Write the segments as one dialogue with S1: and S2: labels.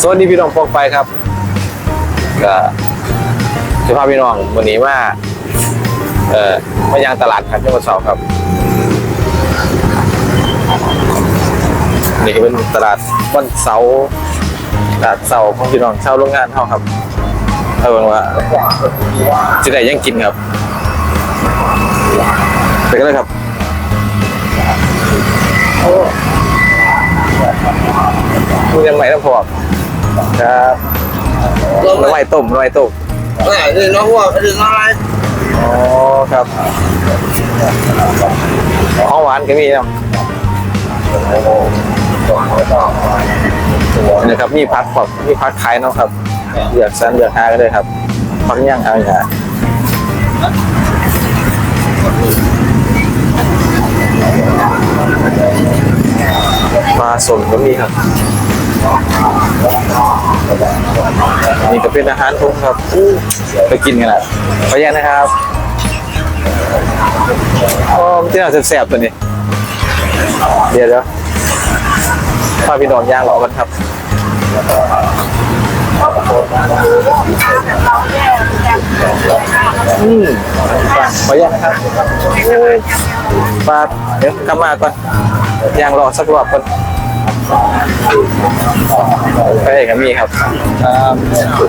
S1: สวัสดีพี่น้องพวกไปครับก็จะพาพี่น้องวันนี้มาเอ่อมายังตลาดครับที่วันเสาครับนี่ก็เป็นตลาดวันเสาร์ตลาดเสาร์ของพี่น้องชาวโรงงานเฮาครับเอาเป็นว่าจะได้ยังกินครับไปกันเลยครับโอ้มึงยังใหม่ต้องพอ ครับน้ำไม้ต้มน้ำไม้ต้ม
S2: เอ้ยนี่น้องว่าเรื่องอะไร
S1: อ๋อครับของหวานก็มีนะนี่ครับมีพักแบบมีพักขายเนาะครับเลือกสันเลือกหาก็ได้ครับพักย่างเอาอย่างปลาสดก็มีครับ นี่ก็เป็นอาหารทงครับกูไปกินกันนะไปยังนะครับโอ้มันจะน่าแสบๆตัวนี้ เดี๋ยวเดี๋ยวพาพี่นอนย่างหรอกันครับอืมขออนุญาตนะครับปลาเดี๋ยวกลับมาก่อนย่างรอสักรอบก่อน ไปกับมีครับครับขอ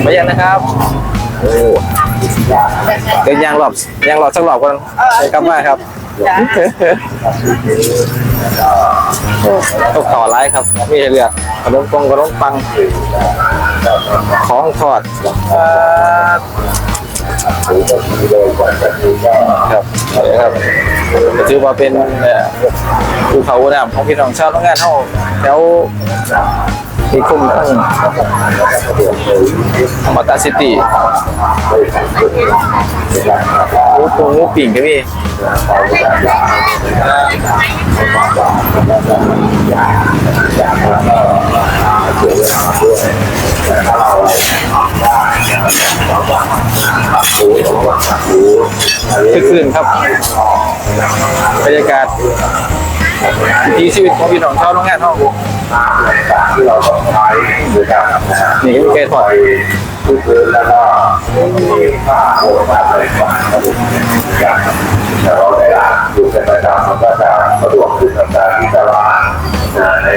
S1: อนุญาตนะครับ โอ้เดี๋ยวยางรอบยางรอบสักรอบก่อนเดี๋ยวกลับมาครับต้องขอไลฟ์ครับมีให้เลือกขนมปงขนมปัง ของทอด ครับครับครับก็ถือว่าเป็นภูเขาน้ำของพี่น้องชาวโรงงานเฮาแถวมีคุ้มทั้งอมตะซิตี้หมูปงหมูปิ่งก็มี คือคืนครับบรรยากาศทีชีวิตของพี่น้องชาวโรงงานเฮานี่ก็มีแกทอด
S3: แล้วก็มีผ้าโอภาสอะไรก่อนแต่เราได้อ่านดูเป็นประจำมันก็จะสะดวกขึ้นกับการที่จะร้านใน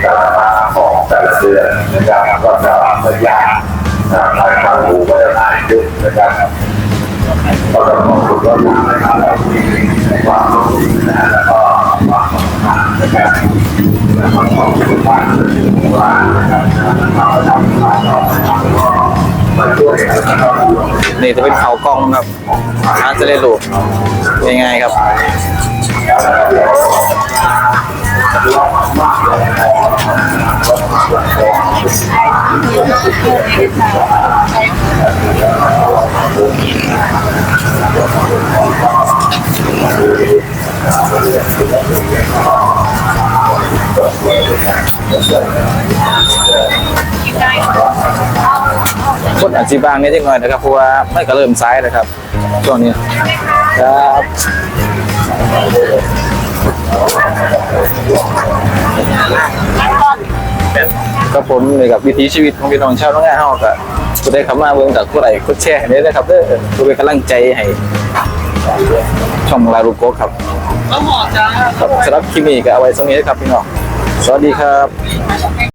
S3: แต่ละมาของแต่ละเดือนนะครับก็จะพยาย ก็ต้องขอบคุณว่าทางนะครับมีความร่วมมือนะแล้วก็ความสำคัญนะครับแล้วก็คุณมากที่ว่านะครับเราทำงานเราทำก็มาช่วยนะครับ
S1: นี่จะเป็นเขากล้องครับอาจะได้รูปง่ายๆครับ คนอาจจะบางนิดหน่อยนะครับเพราะว่าไม่ก็เริ่มซ้ายนะครับช่วงนี้ครับก็ผมเลยกับวิถีชีวิตของพี่น้องชาวโรงแงานเฮาก็ผู้ใดเข้ามาเบิ่งกับผู้ใดกดแชร์ให้ได้นะครับเด้อเป็นกำลังใจให้ช่องลาลูโกครับครับสำหรับคลิปนี้ก็เอาไว้ตรงนี้นะครับพี่น้องสวัสดีครับ